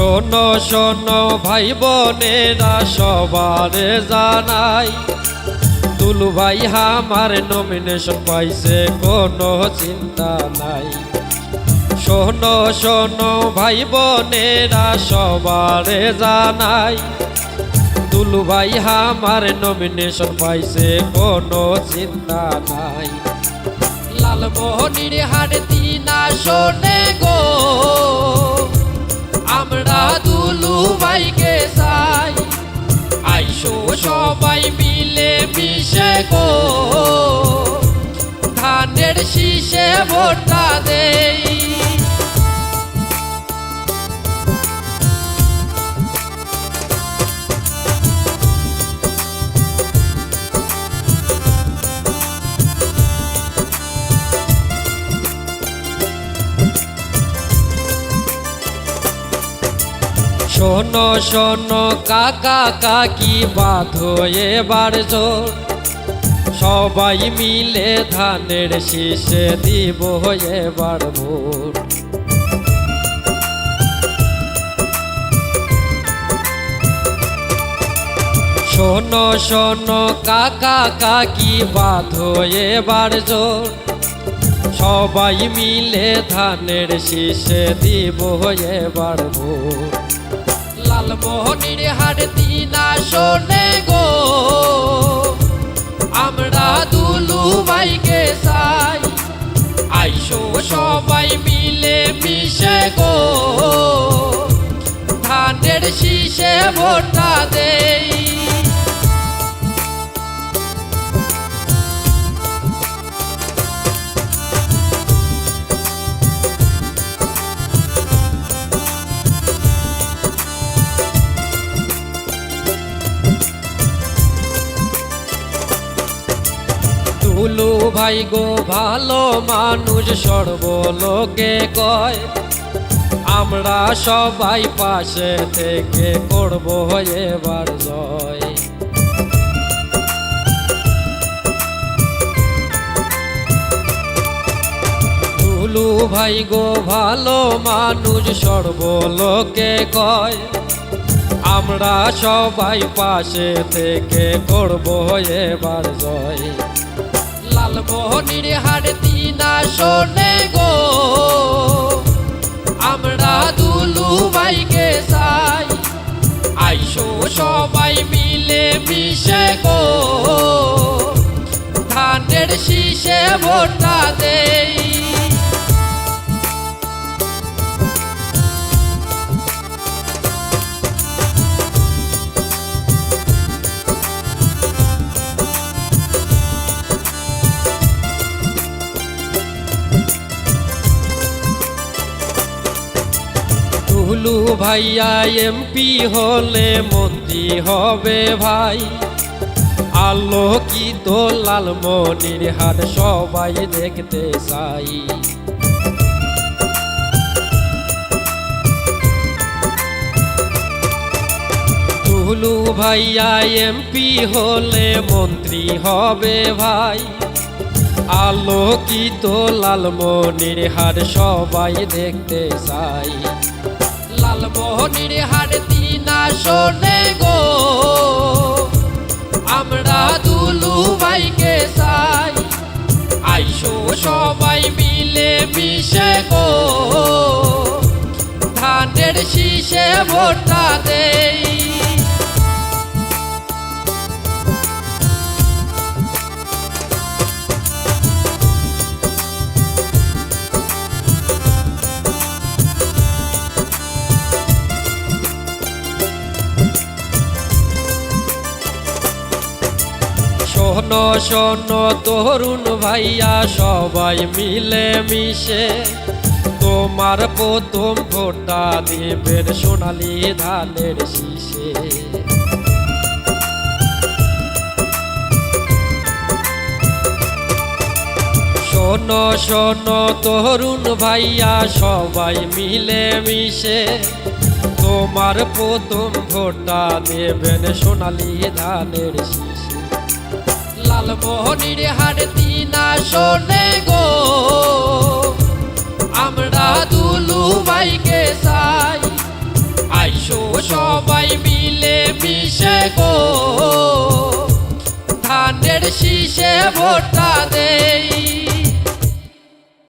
শোনো শোনো, ভাই বোনেরা সবার জানাই তুলু ভাই আমার নমিনেশন পাইছে, কোনো চিন্তা নাই। শোনো শোনো, ভাই বোনেরা সবার জানাই তুলু ভাই আমার নমিনেশন পাইছে, কোনো চিন্তা নাই। লালমোহনির হাট দিনা শোনে গো ধানের শীষে ভোটটা দেই। শোনো শোনো কাকা কাকি বাঁধো এবার জোর। সবাই মিলে ধানের শীষে দিব এবার ভোট। শোনো শোনো, কাকা, কাকি, বাঁধো এবার জোর সবাই মিলে ধানের শীষে দিব এবার ভোট। লালমোহনের হাট দিনা শোনে গো। আমরা দুলু ভাইকে সাই আইসো সবাই মিলে মিশে গো। ধানের শীষে ভোটা দেই ভাই গো, ভালো মানুষ সর্বলোকে কয়। আমরা সবাই পাশে থেকে করব এবার জয়। তুলু ভাই গো, ভালো মানুষ সর্বলোকে কয়। আমরা সবাই পাশে থেকে করব এবার জয়। লালমোহনির হাড় দিনা শোনে গো। আমরা দুলু ভাইকে চাই, আইসো সবাই মিলে মিশে গো। ধানের শীষে ভোটটা দেই। টুলু ভাইয়া, এমপি হলে মন্ত্রী হবে ভাই। আলোকিত লালমনির হাট সবাই দেখতে চাই। টুলু ভাইয়া, এমপি হলে মন্ত্রী হবে ভাই। আলোকিত লালমনির হাট সবাই দেখতে চাই। লালমোহনির হাড়তি না শোনে গো। আমরা দুলু ভাইকে চাই, আইসো সবাই মিলে মিশে গো। ধানের শীষে ভোটটা দেই। শোনো শোনো, তরুণ ভাইয়া, সবাই মিলে মিশে তোমার প্রথম ভোটটা দেবেন সোনালি ধানের শীষে। শোনো শোনো, তরুণ ভাইয়া, সবাই মিলে মিশে তোমার প্রথম ভোটটা দেবেন সোনালি ধানের শীষে। লালমোহনির হাড় তিনা শোনে গো। আমরা দুলু ভাইকে সাই আইসো সবাই মিলে মিশে গো। ধানের শীষে ভোটটা দে